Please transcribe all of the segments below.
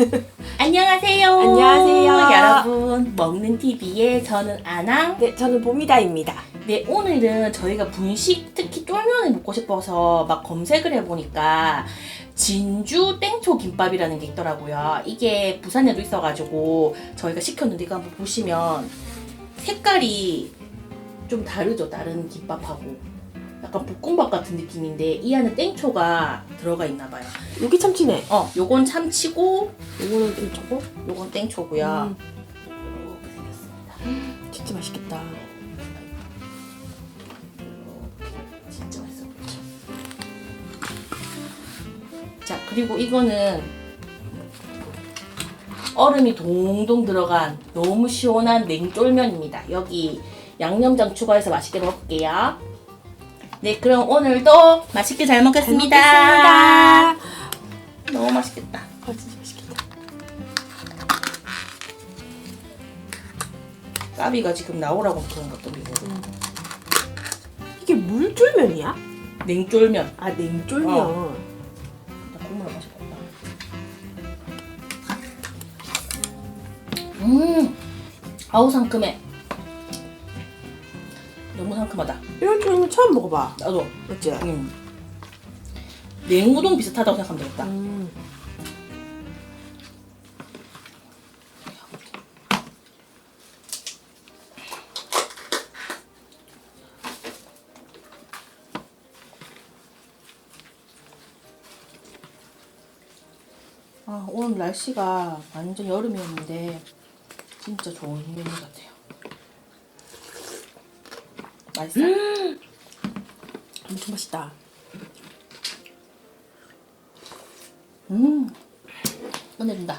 안녕하세요. 안녕하세요. 여러분 먹는 TV의 저는 아낭. 네, 저는 보미다입니다. 네 오늘은 저희가 분식 특히 쫄면을 먹고 싶어서 막 검색을 해보니까 진주 땡초 김밥이라는 게 있더라고요. 이게 부산에도 있어가지고 저희가 시켰는데 이거 한번 보시면 색깔이 좀 다르죠 다른 김밥하고. 약간 볶음밥 같은 느낌인데 이 안에 땡초가 들어가 있나 봐요. 여기 참치네. 어, 요건 참치고 이거는 좀 저거? 요건 땡초고요. 음, 이렇게 생겼습니다. 진짜 맛있겠다. 진짜 맛있어 보이죠? 자, 그리고 이거는 얼음이 동동 들어간 너무 시원한 냉쫄면입니다. 여기 양념장 추가해서 맛있게 먹을게요. 네, 그럼 오늘도 맛있게 잘 먹겠습니다. 잘 먹겠습니다. 너무 맛있겠다. 아, 진짜 맛있겠다. 까비가 지금 나오라고 그런 것도 미고 이게 물쫄면이야? 냉쫄면. 아, 냉쫄면. 어. 나 국물 맛있겠다. 음, 아우 상큼해. 너무 상큼하다. 이런 쫄면 처음 먹어봐. 나도. 맞지? 음. 냉우동 비슷하다고 생각하면 되겠다. 음. 아, 오늘 날씨가 완전 여름이었는데 진짜 좋은 메뉴 같아요. 맛있어? 엄청 맛있다. 음, 끝내준다.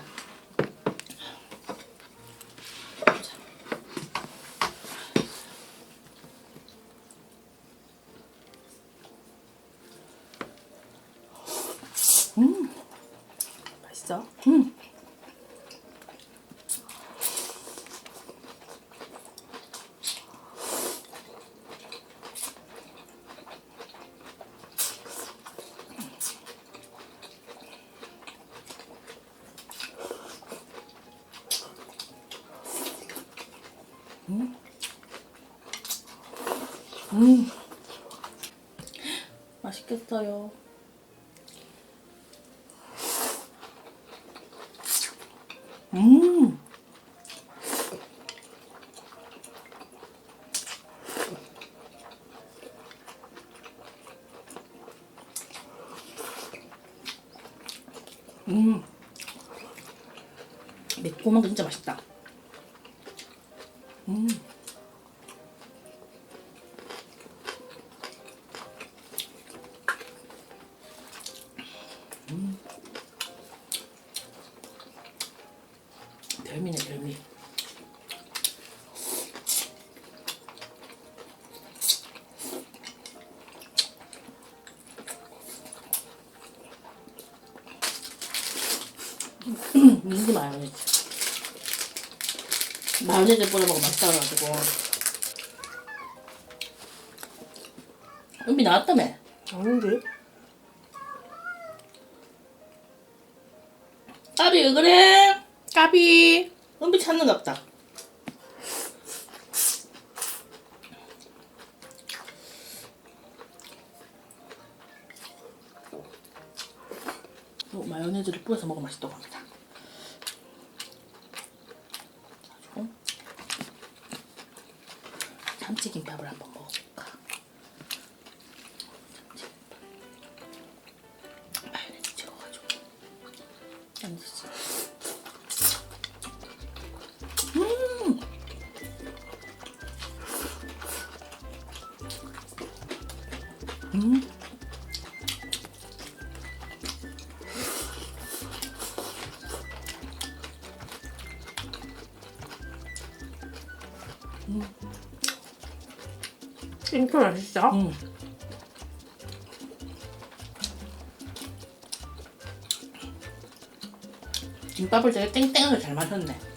맛있어? 음. 음. 음. 맛있겠어요. 음. 음. 매콤한 거 진짜 맛있다. 별미네 별미. 민지 마요네즈. 마요네즈 뿌려 먹으면 맛있어가지고. 은비 나왔다며? 아닌데? 까비 왜 그래? 까비. 은비 찾는 갑다. 또 마요네즈를 뿌려서 먹으면 맛있다고 합니다. 참치김밥을 한번 진짜 맛있어? 음. 김밥을 되게 땡땡하게 잘 마셨네.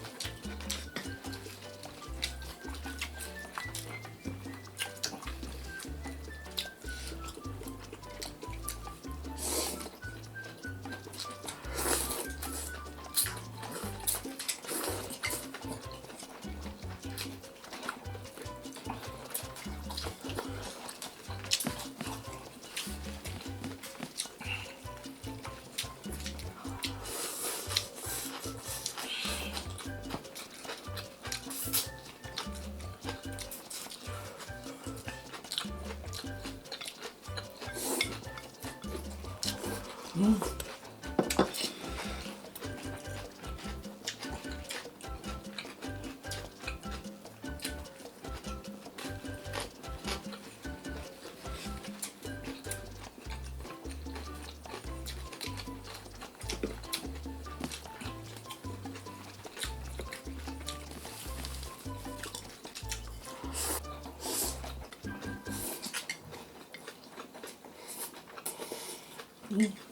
うん嗯。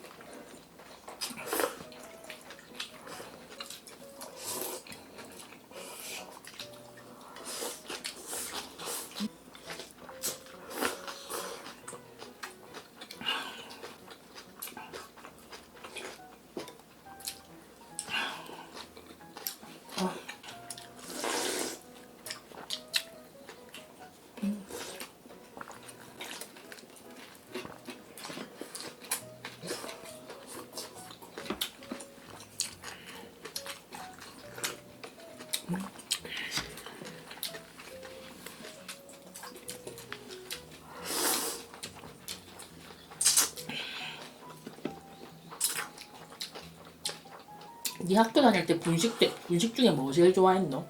네 학교 다닐 때 분식 때 분식 중에 뭐 제일 좋아했노?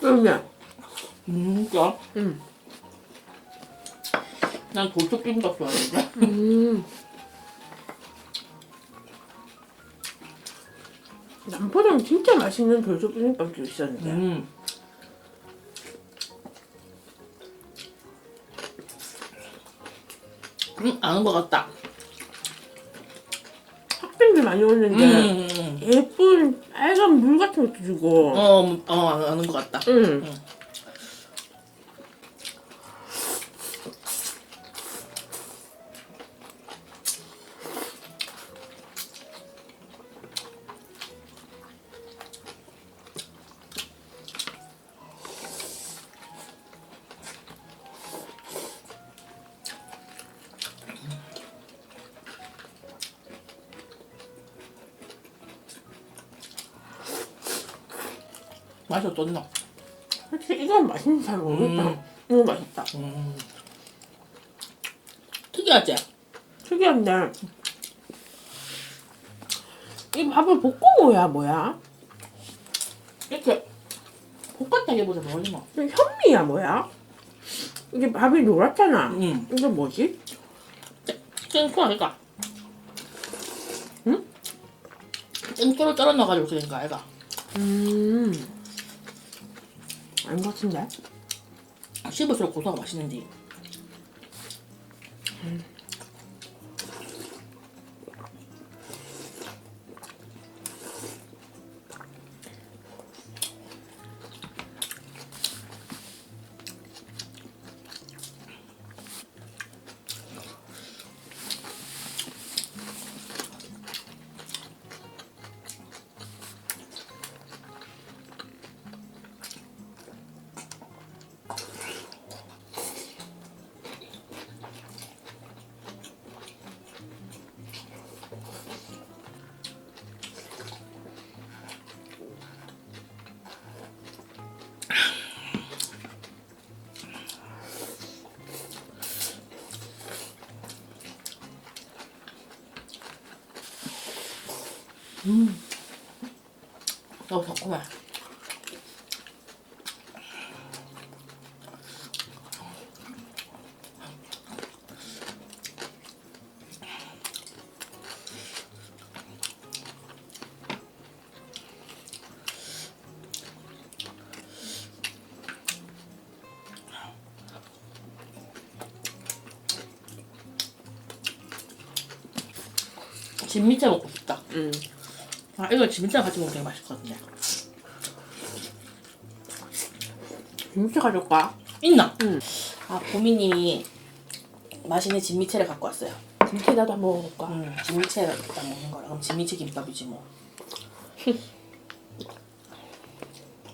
쫄면. 음, 그래? 응. 난 돌솥비빔밥 좋아했는데. 음. 남포동 진짜 맛있는 돌솥비빔밥도 있었는데. 음. 음, 아는 것 같다. 많이 오는데 음, 예쁜 빨간 물 같은 것도 주고. 어, 어, 아는 것 같다. 응. 맛이 어떻노? 솔직히 이건 맛있는 잘 모르겠다. 음. 이거 맛있다. 음. 특이하지? 특이한데. 이 밥을 볶고 뭐야 뭐야? 이렇게 볶았다기보다 뭐. 이게 현미야 뭐야? 이게 밥이 노랗잖아. 음. 이게 뭐지? 땡초 아이가? 응? 땡초를 썰어 넣어가지고 그러니까 아이가. 음. 아닌 것 같은데? 씹을수록 고소하고 맛있는지. 음. 너무 달콤해. 진미채 먹고 싶다. 음. 아, 이거 진미채 같이 먹으면 되게 맛있거든요. 김치 가져올까? 있나? 응. 아, 보미님이 맛있는 진미채를 갖고 왔어요. 김치 나도 한번 먹어볼까? 음, 진미채를 딱 먹는 거라. 그럼 진미채 김밥이지 뭐.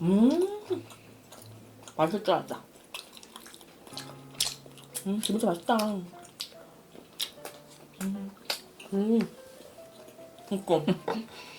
음, 맛있을 줄 알았다. 음, 진미채 맛있다. 음. 그니까.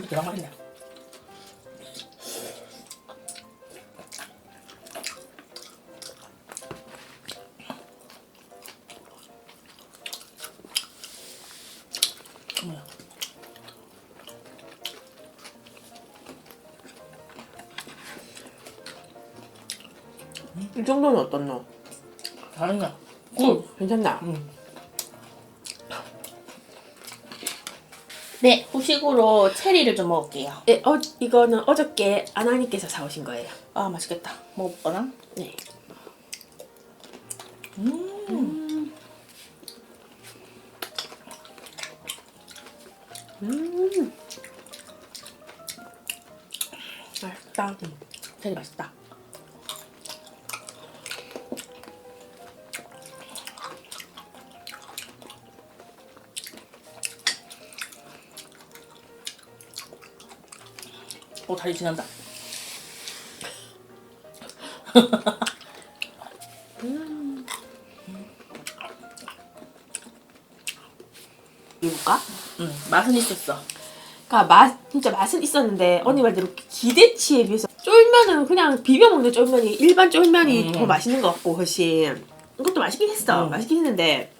대박 맛있네. 뭐야? 이 정도는 어떻노? 다른가? 굿. 괜찮나? 음. 네, 후식으로 체리를 좀 먹을게요. 예, 어, 이거는 어저께 아나님께서 사오신 거예요. 아, 맛있겠다. 먹어볼거나? 네. 음. 음. 맛있다. 체리 맛있다. 오, 다리 지난다. 음, 맛은 있었어. 그러니까 맛 진짜 맛은 있었는데 언니 말대로 기대치에 비해서 쫄면은 그냥 비벼 먹는 쫄면이 일반 쫄면이 음. 더 맛있는 것 같고 훨씬 이것도 맛있긴 했어 음. 맛있긴 했는데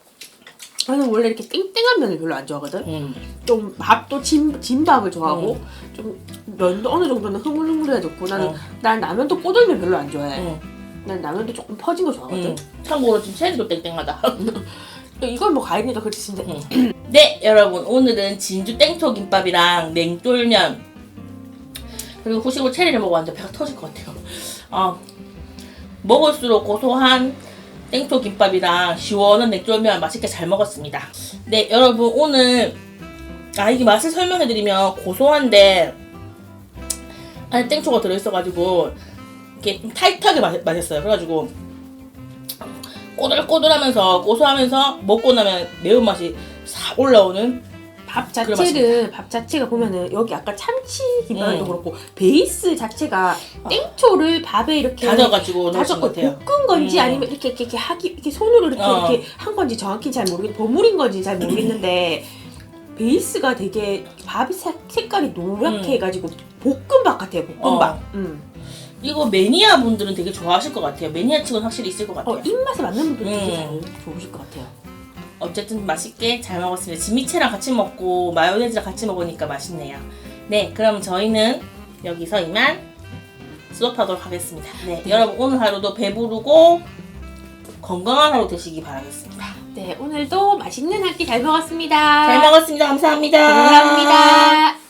나는 원래 이렇게 땡땡한 면을 별로 안 좋아하거든 음. 좀 밥도 진, 진밥을 좋아하고 좀 면도 어느 정도는 흐물흐물해야 좋고 나는 음. 난 라면도 꼬들면 별로 안 좋아해 음. 난 라면도 조금 퍼진 거 좋아하거든 음. 참고로 지금 체리도 땡땡하다. 이건 뭐 과일이니까 그렇지 진짜 음. 네, 여러분 오늘은 진주 땡초 김밥이랑 냉쫄면 그리고 후식으로 체리를 먹어봤는데 배가 터질 것 같아요. 아, 먹을수록 고소한 땡초 김밥이랑 시원한 냉쫄면 맛있게 잘 먹었습니다. 네, 여러분 오늘 아 이게 맛을 설명해드리면 고소한데 안에 땡초가 들어있어가지고 이렇게 좀 타이트하게 맛, 맛있어요. 그래가지고 꼬들꼬들하면서 고소하면서 먹고 나면 매운맛이 싹 올라오는 밥 자체를 밥 자체가 보면은 여기 아까 참치 김밥도 음. 그렇고 베이스 자체가 땡초를 밥에 이렇게 다져가지고 같아요. 볶은 건지 음. 아니면 이렇게 이렇게, 이렇게 하기 이렇게 손으로 이렇게 어. 이렇게 한 건지 정확히 잘 모르겠는데 버무린 건지 잘 모르겠는데 베이스가 되게 밥이 색, 색깔이 노랗게 음. 해가지고 볶음밥 같아요 볶음밥. 어. 음. 이거 매니아 분들은 되게 좋아하실 것 같아요. 매니아 층은 확실히 있을 것 같아요. 어 입맛에 맞는 분들 되게 음. 잘 좋으실 것 같아요. 어쨌든 맛있게 잘 먹었습니다. 진미채랑 같이 먹고 마요네즈랑 같이 먹으니까 맛있네요. 네, 그럼 저희는 여기서 이만 수업하도록 하겠습니다. 네, 여러분 오늘 하루도 배부르고 건강한 하루 되시기 바라겠습니다. 네 오늘도 맛있는 한 끼 잘 먹었습니다. 잘 먹었습니다. 감사합니다. 감사합니다.